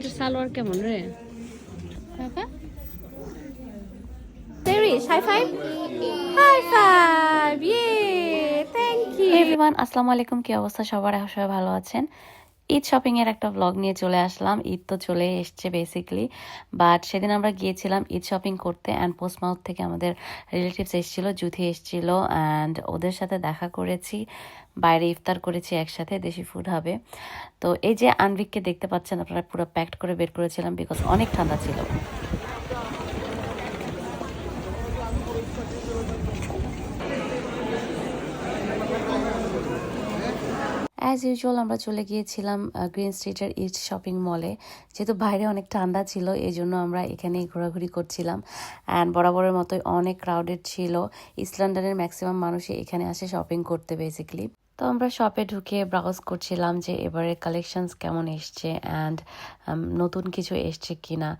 এটা সালোয়ার কেমন রে বাবা Serious, high five? High five! Yay! Thank you! Everyone আসসালামু আলাইকুম কি অবস্থা সবার আশা সবাই ভালো আছেন ঈদ শপিং এর একটা ব্লগ নিয়ে চলে আসলাম। ঈদ তো চলে এসছে বেসিকলি বাট সেদিন আমরা গিয়েছিলাম ঈদ শপিং করতে অ্যান্ড পোস্টমাউথ থেকে আমাদের রিলেটিভস এসেছিল, জুথি এসেছিল অ্যান্ড ওদের সাথে দেখা করেছি। বাইরে ইফতার করেছি একসাথে, দেশি ফুড হবে। তো এই যে আনভিককে দেখতে পাচ্ছেন, আপনারা পুরো প্যাকড করে বের করেছিলাম বিকজ অনেক ঠান্ডা ছিল। অ্যাজ ইউজুয়াল আমরা চলে গিয়েছিলাম গ্রিন স্ট্রিটের ইস্ট শপিং মলে যেহেতু বাইরে অনেক ঠান্ডা ছিল এই জন্য আমরা এখানেই ঘোরাঘুরি করছিলাম। অ্যান্ড বরাবরের মতোই অনেক ক্রাউডেড ছিল। ইস্ট লন্ডনের ম্যাক্সিমাম মানুষই এখানে আসে শপিং করতে বেসিকলি তো আমরা শপে ঢুকে ব্রাউজ করছিলাম যে এবারে কালেকশনস কেমন এসছে অ্যান্ড নতুন কিছু এসছে কি না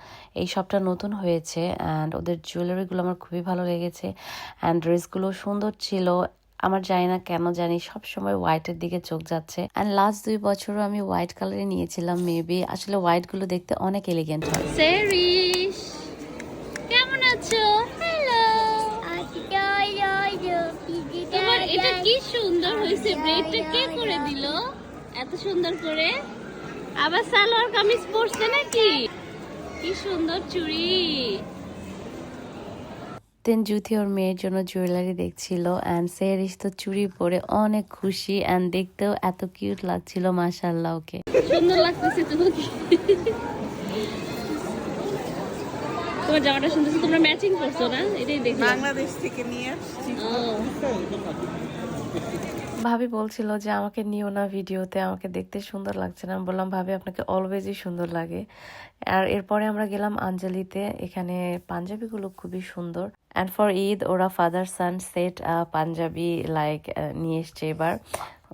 এই শপটা নতুন হয়েছে অ্যান্ড ওদের জুয়েলারিগুলো আমার খুবই ভালো লেগেছে। অ্যান্ড ড্রেসগুলো সুন্দর ছিল আমার জানি না কেন জানি সব সময় হোয়াইটের দিকে চোখ যাচ্ছে। অ্যান্ড লাস্ট দুই বছরও আমি হোয়াইট কালারে নিয়েছিলাম মেবি আসলে হোয়াইটগুলো দেখতে অনেক এলিগেন্ট হয়। কেমন আছো? তোমার এটা কি সুন্দর হয়েছে? ব্রেডটা কে করে দিল? এত সুন্দর করে? আবার সালোয়ার কামিজ পরছে নাকি? কি সুন্দর চুড়ি। দেন জুথি ওর মেয়ের জন্য জুয়েলারি দেখছিল অ্যান্ড সেরিস তো চুরি পরে অনেক খুশি অ্যান্ড দেখতেও এত কিউট লাগছিল মাশাল্লাহ ওকে। সুন্দর লাগতেছে তোমাকে তোমার জামাটা সুন্দর তোমরা ম্যাচিং করছ না? এটাই দেখি বাংলাদেশ থেকে নিয়ে আসছি। ভাবি বলছিল যে, আমাকে নিও না ভিডিওতে, আমাকে দেখতে সুন্দর লাগছে না। আমি বললাম, ভাবি, আপনাকে অলওয়েজই সুন্দর লাগে। আর এরপরে আমরা গেলাম আঞ্জলিতে, এখানে পাঞ্জাবিগুলো খুবই সুন্দর। অ্যান্ড ফর ঈদ ওরা father son set Punjabi like নিয়ে এসছে এবার।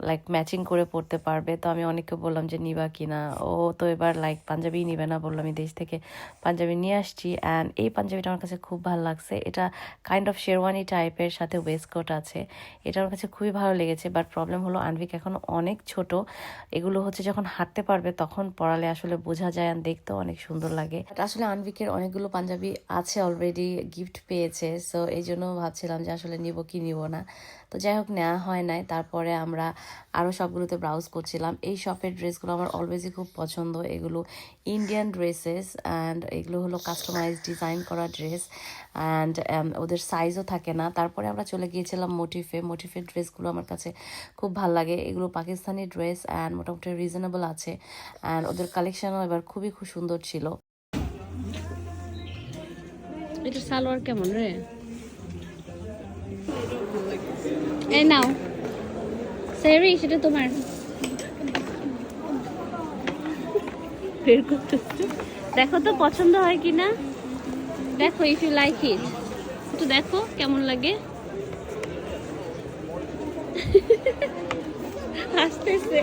লাইক ম্যাচিং করে পড়তে পারবে। তো আমি অনেককে বললাম যে, নিবা কিনা? ও তো এবার লাইক পাঞ্জাবি নিবে না বললাম আমি দেশ থেকে পাঞ্জাবি নিয়ে আসছি অ্যান্ড এই পাঞ্জাবিটা আমার কাছে খুব ভালো লাগছে। এটা কাইন্ড অফ শেরওয়ানি টাইপের সাথে ওয়েস্টকোট আছে। এটা আমার কাছে খুবই ভালো লেগেছে। বাট প্রবলেম হলো আনভিক এখন অনেক ছোট। এগুলো হচ্ছে যখন হাঁটতে পারবে, তখন পড়ালে আসলে বোঝা যায় আর দেখতেও অনেক সুন্দর লাগে। আসলে আনভিকের অনেকগুলো পাঞ্জাবি আছে অলরেডি গিফট পেয়েছে। সো এই জন্য ভাবছিলাম যে, আসলে নিব কি নিব না। তো যাই হোক নেওয়া হয় নাই। তারপরে আমরা আরও সবগুলোতে ব্রাউজ করছিলাম। এই শপের ড্রেসগুলো আমার অলওয়েজই খুব পছন্দ। এগুলো ইন্ডিয়ান ড্রেসেস অ্যান্ড এগুলো হলো কাস্টমাইজ ডিজাইন করা ড্রেস অ্যান্ড ওদের সাইজও থাকে না। তারপরে আমরা চলে গিয়েছিলাম মোটিফে মোটিফের ড্রেসগুলো আমার কাছে খুব ভালো লাগে। এগুলো পাকিস্তানি ড্রেস অ্যান্ড মোটামুটি রিজনেবল আছে। অ্যান্ড ওদের কালেকশনও এবার খুবই খুব সুন্দর ছিল। এটা সালোয়ার কেমন রে? এই নাও। সেরি সেটা তোমার। বের করতেছে। দেখো তো পছন্দ হয় কি না দেখো ইফ ইউ লাইক ইট একটু দেখো কেমন লাগে। হাসতেছে।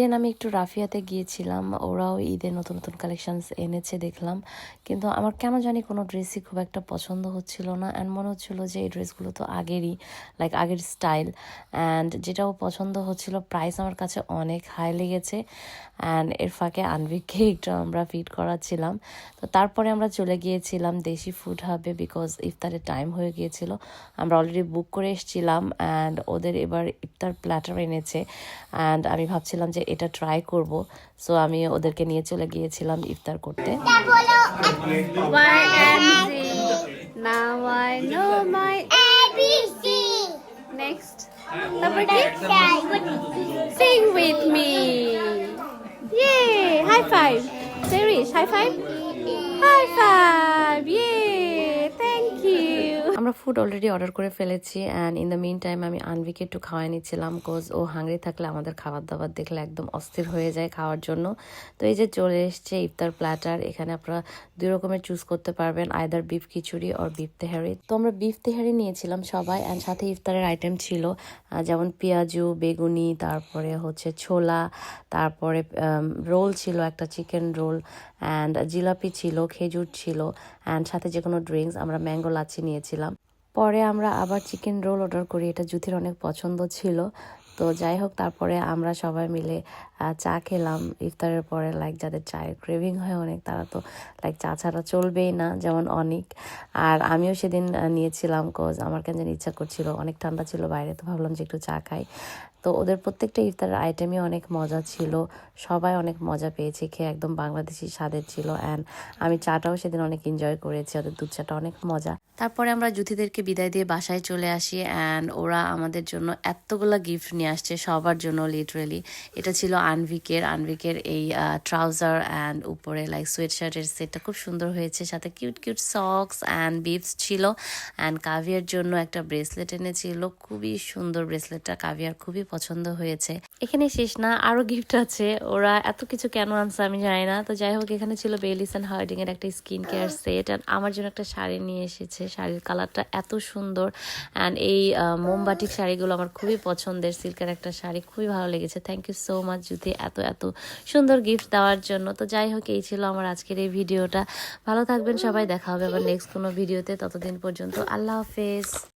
দেন আমি একটু রাফিয়াতে গিয়েছিলাম, ওরাও ঈদের নতুন নতুন কালেকশানস এনেছে দেখলাম। কিন্তু আমার কেন জানি কোনো ড্রেসই খুব একটা পছন্দ হচ্ছিল না অ্যান্ড মনে হচ্ছিল যে এই ড্রেসগুলো তো আগেরই লাইক আগের স্টাইল অ্যান্ড যেটাও পছন্দ হচ্ছিল প্রাইস আমার কাছে অনেক হাই লেগেছে অ্যান্ড এর ফাঁকে আনভিককে একটু আমরা ফিট করাচ্ছিলাম। তো তারপরে আমরা চলে গিয়েছিলাম দেশি ফুড হাবে বিকজ ইফতারের টাইম হয়ে গিয়েছিল। আমরা অলরেডি বুক করে এসেছিলাম অ্যান্ড ওদের এবার ইফতার প্ল্যাটার এনেছে অ্যান্ড আমি ভাবছিলাম যে এটা ট্রাই করব সো আমি ওদেরকে নিয়ে চলে গিয়েছিলাম ইফতার করতে Yay! High five! Serish, high five! আমরা ফুড অলরেডি অর্ডার করে ফেলেছি and in the meantime আমি আনভিকে একটু খাওয়াই নিচ্ছিলাম কোজ ও হাংরি থাকলে আমাদের খাবার দাবার দেখলে একদম অস্থির হয়ে যায় খাওয়ার জন্য। তো এই যে চলে এসছে ইফতার প্ল্যাটার এখানে আপনারা দুই রকমের চুজ করতে পারবেন আইদার বিফ খিচুড়ি আর বিফ তেহারি। তো আমরা বিফ তেহারি নিয়েছিলাম সবাই অ্যান্ড সাথে ইফতারের আইটেম ছিল যেমন পেঁয়াজু, বেগুনি, তারপরে হচ্ছে ছোলা, তারপরে রোল ছিল একটা চিকেন রোল অ্যান্ড জিলাপি ছিল, খেজুর ছিল অ্যান্ড সাথে যে কোনো ড্রিঙ্কস আমরা ম্যাঙ্গো লাচ্ছি নিয়েছিলাম। পরে আমরা আবার চিকেন রোল অর্ডার করি এটা জুথির অনেক পছন্দ ছিল। তো যাই হোক, তারপরে আমরা সবাই মিলে চা খেলাম। ইফতারের পরে লাইক যাদের চায়ের ক্রেভিং হয় অনেক, তারা তো লাইক চা ছাড়া চলবেই না, যেমন অনেক। আর আমিও সেদিন নিয়েছিলাম কোজ আমার কেন যেন ইচ্ছা করছিল, অনেক ঠান্ডা ছিল বাইরে, তো ভাবলাম যে একটু চা খাই তো ওদের প্রত্যেকটা ইফতারের আইটেমই অনেক মজা ছিল, সবাই অনেক মজা পেয়েছে, খেয়ে একদম বাংলাদেশি স্বাদের ছিল। অ্যান্ড আমি চাটাও সেদিন অনেক এনজয় করেছি, ওদের দুধ চাটা অনেক মজা। তারপরে আমরা জুথিদেরকে বিদায় দিয়ে বাসায় চলে আসি। অ্যান্ড ওরা আমাদের জন্য এতগুলো গিফট নিয়ে আসছে সবার জন্য লিটারেলি এটা ছিল আনভিকের আনভিকের এই ট্রাউজার অ্যান্ড উপরে লাইক সোয়েট শার্টের সেটটা খুব সুন্দর হয়েছে। সাথে cute cute socks and bibs ছিল। অ্যান্ড কাভিয়ার জন্য একটা ব্রেসলেট এনেছিল। খুবই সুন্দর ব্রেসলেটটা কাভিয়ার খুবই পছন্দ হয়েছে। এখানে শেষ না আরও গিফট আছে। ওরা এত কিছু কেন আনছে আমি জানি না। তো যাই হোক, এখানে ছিল বেলিস অ্যান্ড হার্ডিং এর একটা স্কিন কেয়ার সেট অ্যান্ড আমার জন্য একটা শাড়ি নিয়ে এসেছে। শাড়ির কালারটা এত সুন্দর। অ্যান্ড এই মোমবাটিক শাড়িগুলো আমার খুবই পছন্দের সিল্কের একটা শাড়ি খুবই ভালো লেগেছে। থ্যাংক ইউ সো মাচ জুতি, এত এত সুন্দর গিফট দেওয়ার জন্য। তো যাই হোক, এই ছিল আমার আজকের এই ভিডিওটা ভালো থাকবেন সবাই, দেখা হবে আবার নেক্সট কোনো ভিডিওতে ততদিন পর্যন্ত আল্লাহ হাফেজ।